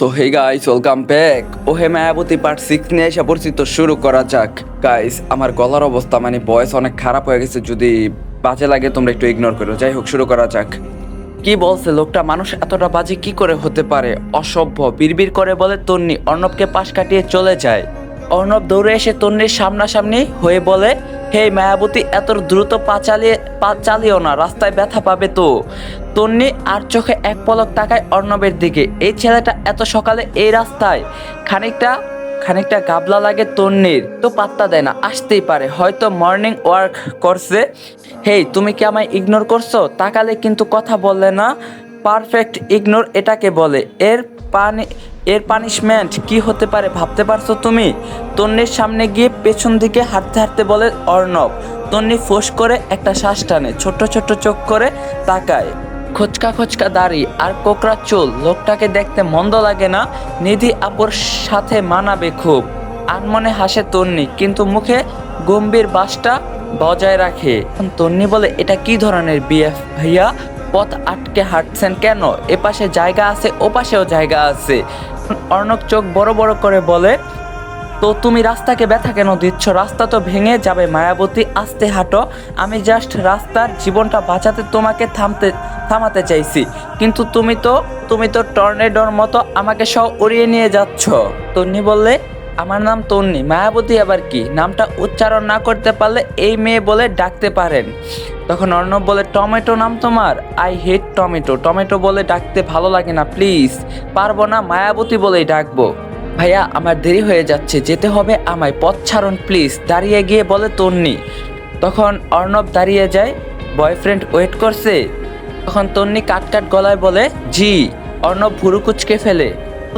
So hey guys welcome back ও হে Mayabati part six নিয়ে এসে পড়ছি তো শুরু করা যাক। গাইস আমার গলার অবস্থা মানে ভয়েস অনেক খারাপ হয়ে গেছে, যদি বাজে লাগে তোমরা একটু ইগনোর করো। যাই হোক, শুরু করা যাক। কি বলছে লোকটা? মানুষ এতটা বাজে কি করে হতে পারে? অসভ্য, বিড়বিড় করে বলে তন্নি, অর্ণবকে পাশ কাটিয়ে চলে যায়। অর্ণব দৌড়ে এসে তন্নির সামনাসামনি হয়ে বলে হে মায়াবতী, এত দ্রুত পা চালিয়ে, পা চালিও না, রাস্তায় ব্যথা পাবে তো। তন্নি আর চোখে এক পলক তাকায় অর্ণবের দিকে। এই ছেলেটা এত সকালে এই রাস্তায়? খানিকটা খানিকটা গাবলা লাগে তন্নির। তো পাত্তা দেয় না, আসতেই পারে। হয়তো মর্নিং ওয়ার্ক করছে। হেই, তুমি কি আমায় ইগনোর করছ? তাকালে কিন্তু কথা বললে না। পারফেক্ট ইগনোর এটাকে বলে। এর পানি, এর পানিশমেন্ট কি হতে পারে ভাবতে পারছ তুমি? তন্নির সামনে গিয়ে পেছন দিকে হাঁটতে হাঁটতে বলে অর্ণব, তন্নি ফোঁস করে একটা শ্বাস টানে, ছোট্ট ছোট্ট চোখ করে তাকায়। খোঁচকা খোঁচকা দাড়ি আর কোকড়া চুল, লোকটাকে দেখতে মন্দ লাগে না, নিধি আপুর সাথে মানাবে খুব। আনমনে হাসে তন্নি, কিন্তু মুখে গম্ভীর বাসটা বজায় রাখে। তন্নি বলে, এটা কি ধরনের বিয়ে ভাইয়া? পথ আটকে হাঁটছেন কেন? এপাশে জায়গা আছে, ওপাশেও জায়গা আছে। অর্ণব চোখ বড় বড় করে বলে, তো তুমি রাস্তাকে ব্যথা কেন দিচ্ছ? রাস্তা তো ভেঙে যাবে, মায়াবতী। আস্তে হাঁটো। আমি জাস্ট রাস্তার জীবনটা বাঁচাতে তোমাকে থামতে, থামাতে চাইছি। কিন্তু তুমি তো তুমি তো টর্নেডোর মতো আমাকে সব উড়িয়ে নিয়ে যাচ্ছ। তন্নি বললে আমার নাম তন্নি। মায়াবতী আবার কি? নামটা উচ্চারণ না করতে পারলে এই মেয়ে বলে ডাকতে পারেন। তখন অর্ণব বলে, টমেটো নাম তোমার? I hate tomato. টমেটো বলে ডাকতে ভালো লাগে না, প্লিজ। পারব না, মায়াবতী বলেই ডাকবো। ভাইয়া, আমার দেরি হয়ে যাচ্ছে, যেতে হবে আমায়। পথ ছাড়ুন, প্লিজ। দাঁড়িয়ে গিয়ে বলে তন্নি। তখন অর্ণব দাঁড়িয়ে যায়। বয়ফ্রেন্ড ওয়েট করছে? তখন তন্নি কাট কাট গলায় বলে, জি। অর্ণব ভুরু কুচকে ফেলে।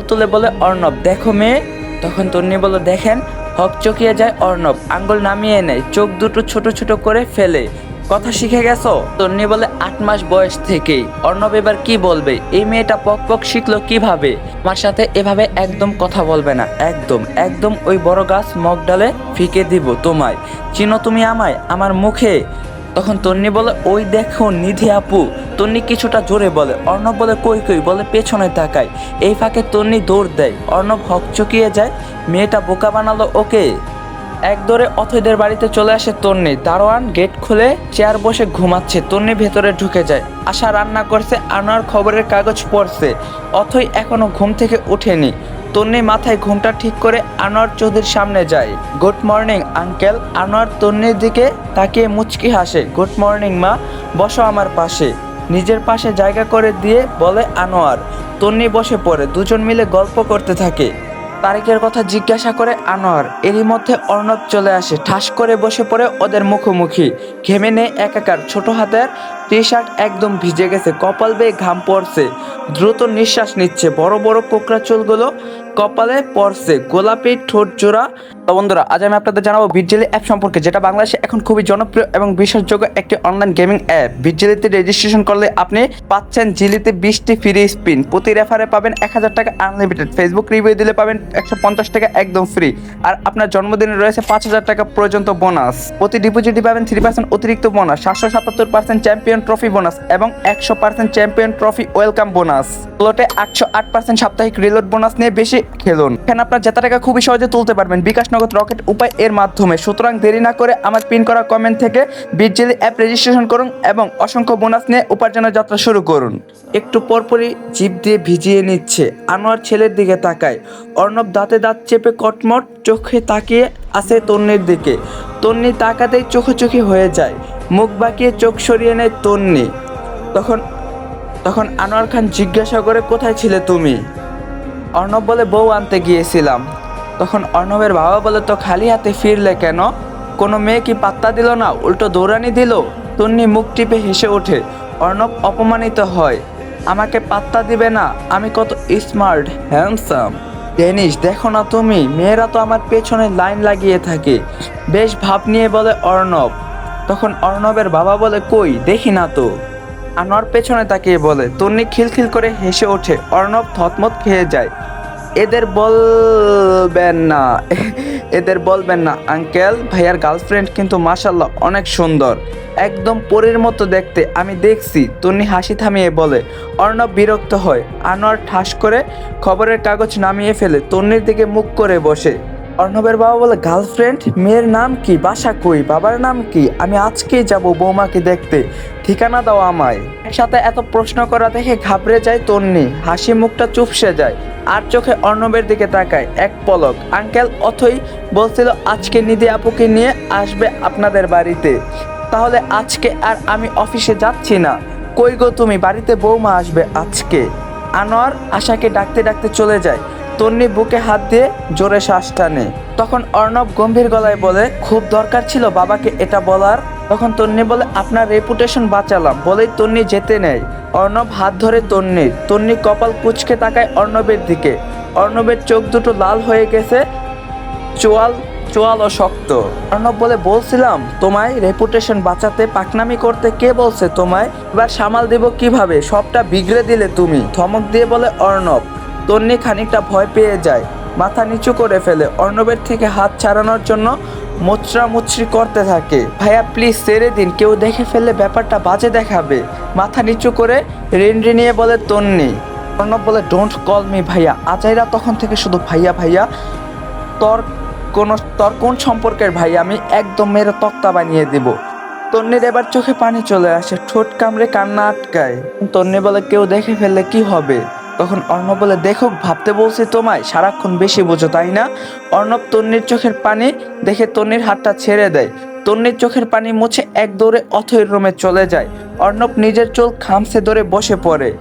তুলে বলে, অর্ণব, দেখো মেয়ে। তখন তন্নি বলে দেখেন, হক চকিয়ে যায় অর্ণব। আঙ্গুল নামিয়ে নেয় চোখ দুটো ছোট ছোট করে ফেলে। কথা শিখে গেছো? তন্নি বলে, আট মাস বয়স থেকেই। অর্ণব এবার কি বলবে? এই মেয়েটা পক পক শিখলো কীভাবে? আমার সাথে এভাবে একদম কথা বলবে না। একদম একদম ওই বড় গাছ মগ ডালে ফিকে দিব তোমায়। চিনো তুমি আমায়, আমার মুখে? তখন তন্নি বলে, ওই দেখো নিধি আপু। তন্নি কিছুটা জোরে বলে, অর্ণব বলে, কই কই? বলে, পেছনে তাকায় এই ফাঁকে তন্নি দৌড় দেয়। অর্ণব হক চকিয়ে যায়, মেয়েটা বোকা বানালো ওকে। এক দৌড়ে অথৈদের বাড়িতে চলে আসে তন্নি। দারোয়ান গেট খুলে চেয়ার বসে ঘুমাচ্ছে। তন্নি ভেতরে ঢুকে যায়। আশা রান্না করছে, আনোয়ার খবরের কাগজ পড়ছে। অথই এখনও ঘুম থেকে ওঠেনি। তন্নি মাথায় ঘুমটা ঠিক করে আনোয়ার চৌধুরীর সামনে যায়। Good morning, uncle. আনোয়ার তন্নির দিকে তাকিয়ে মুচকি হাসে। গুড মর্নিং, মা। বসো আমার পাশে। নিজের পাশে জায়গা করে দিয়ে বলে আনোয়ার। তন্নি বসে পড়ে। দুজন মিলে গল্প করতে থাকে। তারিকের কথা জিজ্ঞাসা করে আনোয়ার। এরই মধ্যে অর্ণব চলে আসে। ঠাস করে বসে পড়ে ওদের মুখোমুখি। ঘেমে নেই একাকার ছোট হাতের টি শার্ট একদম ভিজে গেছে, কপাল বেয়ে ঘাম পড়ছে। দ্রুত নিঃশ্বাস নিচ্ছে, বড় বড় কোকড়া চুলগুলো কপালে পড়ছে। গোলাপি, ঠোঁট জোড়া। তো বন্ধুরা, আজ আমি আপনাদের জানাব বিটজেলি অ্যাপ সম্পর্কে, যেটা বাংলাদেশে এখন খুবই জনপ্রিয় এবং বিশ্বাসযোগ্য একটি অনলাইন গেমিং অ্যাপ বিটজেলিতে রেজিস্ট্রেশন করলে আপনি পাচ্ছেন জিলিতে বিশটি ফ্রি স্পিন প্রতি রেফারে পাবেন এক হাজার টাকা আনলিমিটেড ফেসবুক রিভিউ দিলে পাবেন একশো পঞ্চাশ টাকা একদম ফ্রি আর আপনার জন্মদিনে রয়েছে পাঁচ হাজার টাকা পর্যন্ত বোনাস প্রতি ডিপোজিটে পাবেন থ্রি পার্সেন্ট অতিরিক্ত বোনাস সাতশো সাতাত্তর পার্সেন্ট চ্যাম্পিয়ন ট্রফি বোনাস এবং একশো percent champion trophy welcome bonus প্লটে একশো আট পার্সেন্ট সাপ্তাহিক রিলোড বোনাস নিয়ে বেশি খেলুন। এখানে আপনার জেতা টাকা খুবই সহজে তুলতে পারবেন। বিকাশ নগদ রকেট উপায় এর মাধ্যমে। সুতরাং দেরি না করে আমার পিন করা কমেন্ট থেকে বিটজেলি অ্যাপ রেজিস্ট্রেশন করুন এবং অসংখ্য বোনাস নিয়ে উপার্জনের যাত্রা শুরু করুন। একটু পরপরই জিপ দিয়ে ভিজিয়ে নিচ্ছে। আনোয়ার ছেলের দিকে তাকায়। অর্ণব দাঁতে দাঁত চেপে কটমট চোখে তাকিয়ে আছে তন্নির দিকে। তন্নি তাকাতেই চোখে চোখে হয়ে যায়। মুখ বাঁকিয়ে চোখ সরিয়ে নেয় তন্নি। তখন তখন আনোয়ার খান জিজ্ঞাসা করে, কোথায় ছিলে তুমি? অর্ণব বলে বউ আনতে গিয়েছিলাম। তখন অর্ণবের বাবা বলে, তো খালি হাতে ফিরলে কেন? কোনো মেয়ে কি পাত্তা দিল না? উল্টো দৌড়ানি দিল? তন্নি মুখ টিপে হেসে ওঠে, অর্ণব অপমানিত হয়। আমাকে পাত্তা দিবে না। আমি কত স্মার্ট, হ্যান্ডসাম। ডেনিস, দেখো না তুমি, মেয়েরা তো আমার পেছনে লাইন লাগিয়ে থাকে। বেশ ভাব নিয়ে বলে অর্ণব। তখন অর্ণবের বাবা বলে, কই, দেখি না তো। আনোয়ার পেছনে তাকিয়ে বলে, তন্নি খিলখিল করে হেসে ওঠে, অর্ণব থতমত খেয়ে যায়। এদের বলবেন না, এদের বলবেন না, আঙ্কেল। ভাইয়ার গার্লফ্রেন্ড কিন্তু মাসাল্লাহ অনেক সুন্দর। একদম পরীর মতো দেখতে, আমি দেখছি। তন্নি হাসি থামিয়ে বলে, অর্ণব বিরক্ত হয়। আনোয়ার ঠাস করে খবরের কাগজ নামিয়ে ফেলে, তন্নির দিকে মুখ করে বসে। অর্ণবের বাবা বলে গার্লফ্রেন্ড মেয়ের নাম কি? বাসা কই? বাবার নাম কি? আমি আজকেই যাব বৌমাকে দেখতে। ঠিকানা দাও আমায়। একসাথে এত প্রশ্ন করা দেখে ঘাবড়ে যায় তন্নি। হাসি মুখটা চুপসে যায়, আর চোখে অর্ণবের দিকে তাকায়, এক পলক। আঙ্কেল অথই বলছিল, আজকে নিধি আপুকে নিয়ে আসবে আপনাদের বাড়িতে। তাহলে আজকে আর আমি অফিসে যাচ্ছি না। কই গো তুমি? বাড়িতে বৌমা আসবে আজকে। আনোয়ার আশাকে ডাকতে ডাকতে চলে যায়। তন্নি বুকে হাত দিয়ে জোরে শ্বাস টানে। তখন অর্ণব গম্ভীর গলায় বলে, খুব দরকার ছিল বাবাকে এটা বলার। তখন তন্নি বলে, আপনার রেপুটেশন বাঁচালাম, বলেই তন্নি যেতে নেয় অর্ণব হাত ধরে তন্নির তন্নি কপাল কুচকে তাকায় অর্ণবের দিকে। অর্ণবের চোখ দুটো লাল হয়ে গেছে, চোয়াল চোয়াল ও শক্ত। অর্ণব বলে, বলছিলাম, তোমায় রেপুটেশন বাঁচাতে পাকনামি করতে কে বলছে তোমায়? এবার সামাল দেব কীভাবে? সবটা বিগড়ে দিলে তুমি। ধমক দিয়ে বলে অর্ণব। তন্নি খানিকটা ভয় পেয়ে যায়। মাথা নিচু করে ফেলে। অর্ণবের থেকে হাত ছাড়ানোর জন্য মুচড়া মুচড়ি করতে থাকে। ভাইয়া প্লিজ ছেড়ে দিন। কেউ দেখে ফেললে ব্যাপারটা বাজে দেখাবে। মাথা নিচু করে রিনরি নিয়ে বলে, তন্নি। অর্ণব বলে ডোন্ট কল মি ভাইয়া। আজাইরা তখন থেকে শুধু, ভাইয়া ভাইয়া, তোর কোন তোর কোন সম্পর্কের ভাই? আমি একদম মেরে তক্তা বানিয়ে দিব। তন্নির এবার চোখে পানি চলে আসে। ঠোঁট কামড়ে কান্না আটকায়। তন্নি বলে, কেউ দেখে ফেললে কি হবে? তখন অর্ণব বলে দেখো ভাবতে বলছি তোমায়, সারাক্ষণ বেশি বোঝো, তাই না? অর্ণব তন্নির চোখের পানি দেখে তন্নির হাতটা ছেড়ে দেয়। তন্নির চোখের পানি মুছে এক দৌড়ে অথৈর রুমে চলে যায়। অর্ণব নিজের চোখ খামসে ধরে বসে পড়ে।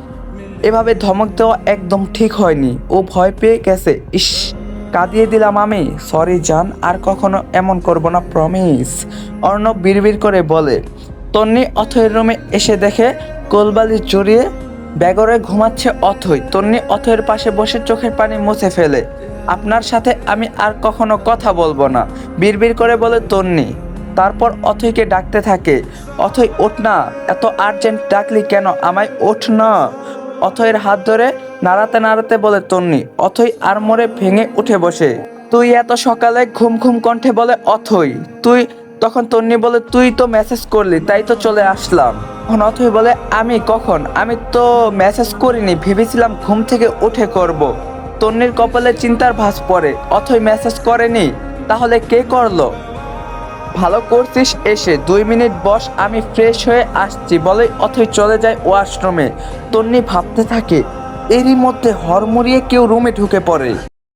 এভাবে ধমক দেওয়া একদম ঠিক হয়নি। ও ভয় পেয়ে গেছে। ইস, কাঁদিয়ে দিলাম আমি। সরি, জান, আর কখনো এমন করব না, প্রমিস। অর্ণব বিড়বিড় করে বলে। তন্নি অথৈর রুমে এসে দেখে কোলবালি জড়িয়ে ব্যাগরে ঘুমাচ্ছে অথই, তন্নি অথয়ের পাশে বসে চোখের পানি মুছে ফেলে। আপনার সাথে আমি আর কখনো কথা বলব না, বিড়বিড় করে বলে তন্নি। তারপর অথইকে ডাকতে থাকে, অথই, ওঠ না, এত আর্জেন্ট ডাকলি কেন? আমায় ওঠ না। অথয়ের হাত ধরে নাড়াতে নাড়াতে বলে তন্নি, অথই আর মোড়ে ভেঙে উঠে বসে। তুই এত সকালে ঘুম ঘুম কণ্ঠে বলে অথই, তুই তখন তন্নি বলে, তুই তো মেসেজ করলি, তাই তো চলে আসলাম। অথই বলে, আমি কখন? আমি তো মেসেজ করিনি, ভেবেছিলাম ঘুম থেকে উঠে করব। তন্নির কপালে চিন্তার ভাঁজ পড়ে, অথই মেসেজ করেনি, তাহলে কে করল? ভালো করছিস, এসে দুই মিনিট বস, আমি ফ্রেশ হয়ে আসছি। বলে অথই চলে যায় ওয়াশরুমে তন্নি ভাবতে থাকে, এরই মধ্যে হরমুড়িয়ে কেউ রুমে ঢুকে পড়ে।